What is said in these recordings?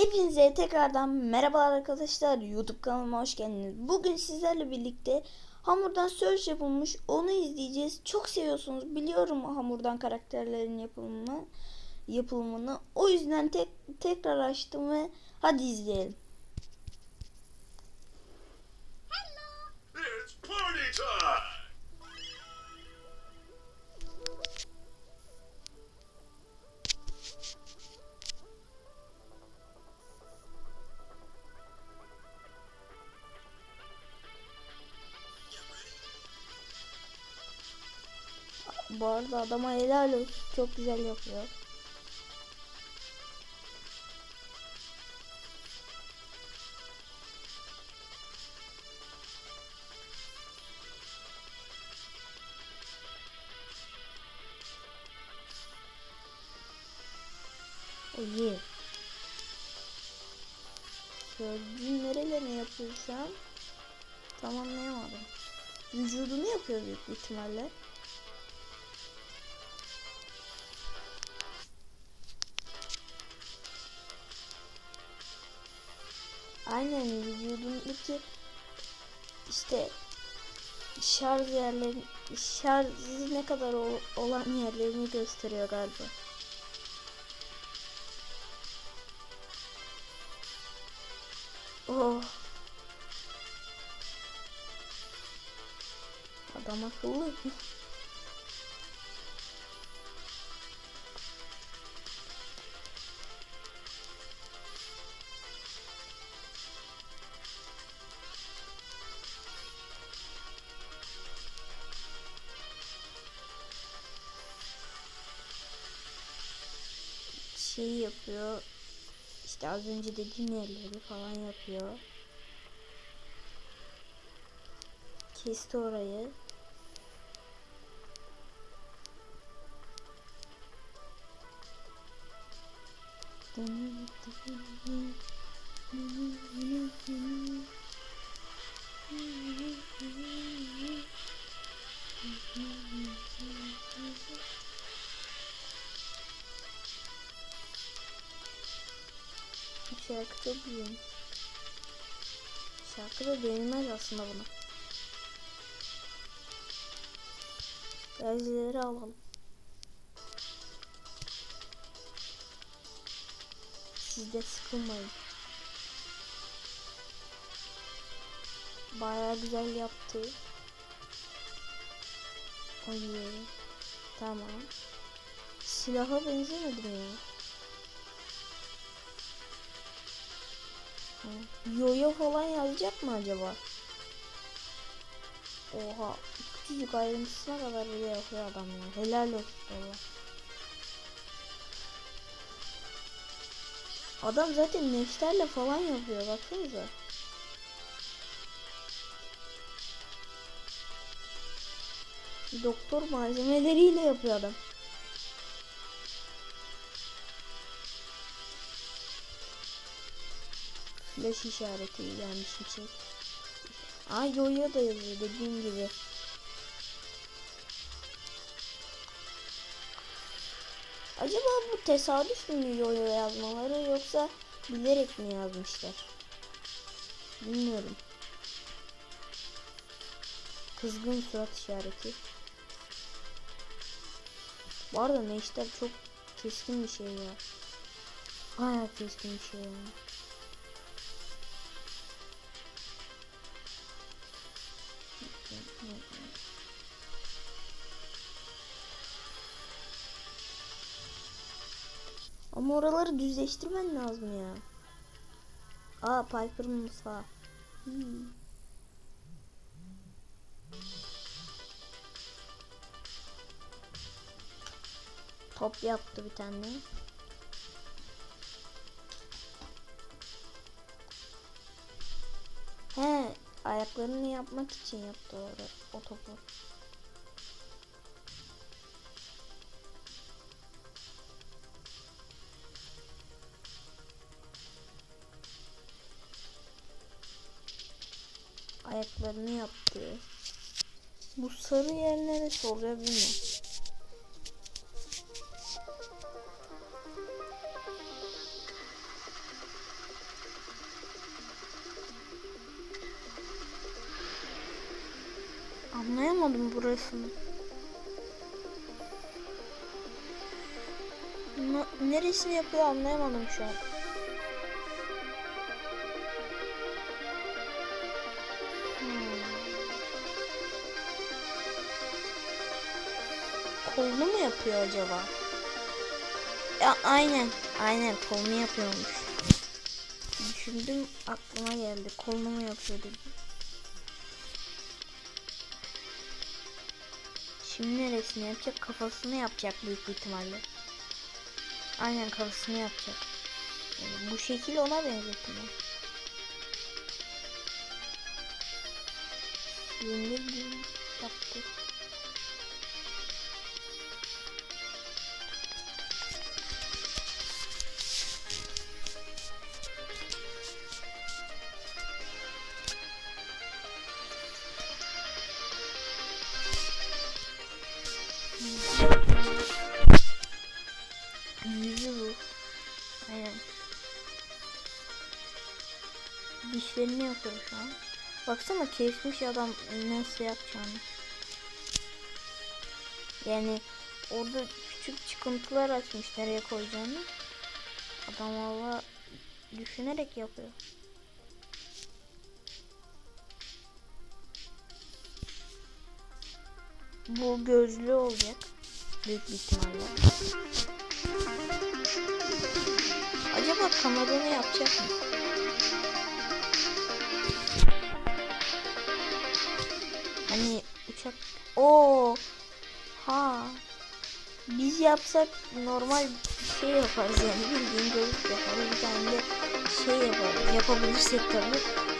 Hepinize tekrardan merhabalar arkadaşlar. YouTube kanalıma hoş geldiniz. Bugün sizlerle birlikte hamurdan search yapılmış. Onu izleyeceğiz. Çok seviyorsunuz. Biliyorum hamurdan karakterlerin yapımını, yapılımını. O yüzden tek tekrar açtım ve hadi izleyelim. It's party time! Bu arada adama helal olsun. Çok güzel yapıyor. İyi. Sözcüğün nerelerine yapıyor şu an? Tam anlayamadım. Vücudunu yapıyor büyük ihtimalle. Aynen vücudundaki işte şarj yerlerin şarjı ne kadar ol- olan yerlerini gösteriyor galiba. Oh. Adam akıllı. Şey yapıyor. İşte az önce dediğim yerleri falan yapıyor. Kesti orayı. Şarkı çok güzel. Şarkı da denilmez aslında buna. Gazileri alalım. Siz de sıkılmayın. Baya güzel yaptı. Oy. Tamam. Silaha benzemedim ya. Yoyo falan yazacak mı acaba? Oha. Küçücük ayrıntısına kadar bile yapıyor adam ya. Helal olsun valla. Adam zaten neşterle falan yapıyor baksanıza. Doktor malzemeleriyle yapıyor adam. Flash işareti gelmiş bir şey. Ay yoyo da yazıyor dediğim gibi. Acaba bu tesadüf mü yoyo yazmaları yoksa bilerek mi yazmışlar? Bilmiyorum. Kızgın surat işareti. Bu arada Neşter çok keskin bir şey ya. Baya keskin bir şey ya. Ama oraları düzleştirmen lazım ya. Aa Piper'ın mutfağı. Hmm. Top yaptı bir tane. Ayaklarını yapmak için yaptı orada o topu. Ayaklarını yaptı. Bu sarı yer neresi oluyor bilmiyorum. Anlayamadım burasını. Na- neresini yapıyor anlayamadım şu an. Hmm. Kolunu mu yapıyor acaba? Ya aynen. Aynen kolunu yapıyormuş. Düşündüm aklıma geldi. Kolunu mu yapıyor dedim. Şimdi neresini yapacak? Kafasını yapacak büyük bir ihtimalle. Aynen kafasını yapacak. Yani bu şekil ona benzettim ben. Silindir gibi yaptı. Dişlerini yapıyor şu an. Baksana kesmiş adam nasıl yapacağını. Yani orada küçük çıkıntılar açmış nereye koyacağını. Adam valla düşünerek yapıyor. Bu gözlü olacak. Büyük ihtimalle. Acaba kanadını yapacak mı? Oo. Ha. Biz yapsak normal bir şey yaparız yani bildiğin gözlük yaparız bir tane de şey yaparız yapabilirsek tabii.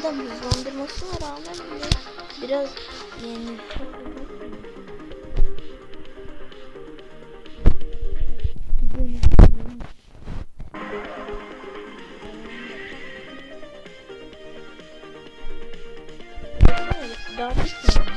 Adam hızlandırmasına rağmen bile biraz yani. Daha bitmedi.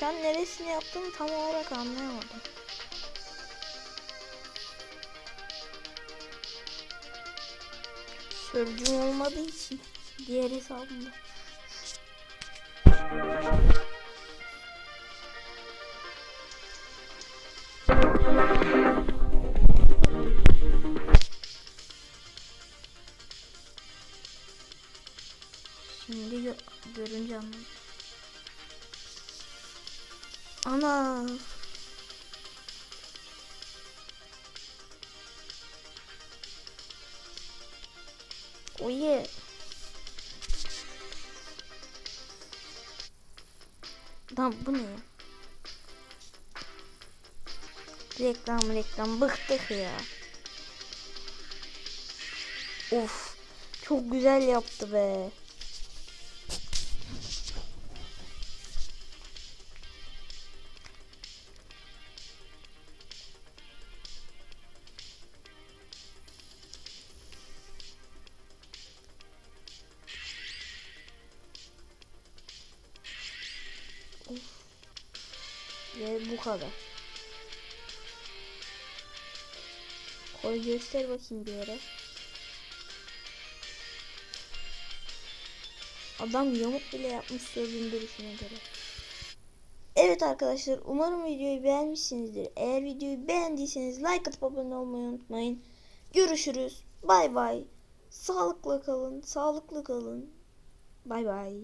Şu an neresini yaptığımı tam olarak anlayamadım. Sörcüm olmadığı için diğer hesabımda. Şimdi gö görünce anladım. Ana. Oye. Lan bu ne? Reklam reklam bıktık ya. Of. Çok güzel yaptı be. Ve bu kadar. Koy göster bakayım bir yere. Adam yamuk bile yapmış sözün duruşuna göre. Evet arkadaşlar umarım videoyu beğenmişsinizdir. Eğer videoyu beğendiyseniz like atıp abone olmayı unutmayın. Görüşürüz. Bay bay. Sağlıkla kalın. Sağlıklı kalın. Bay bay.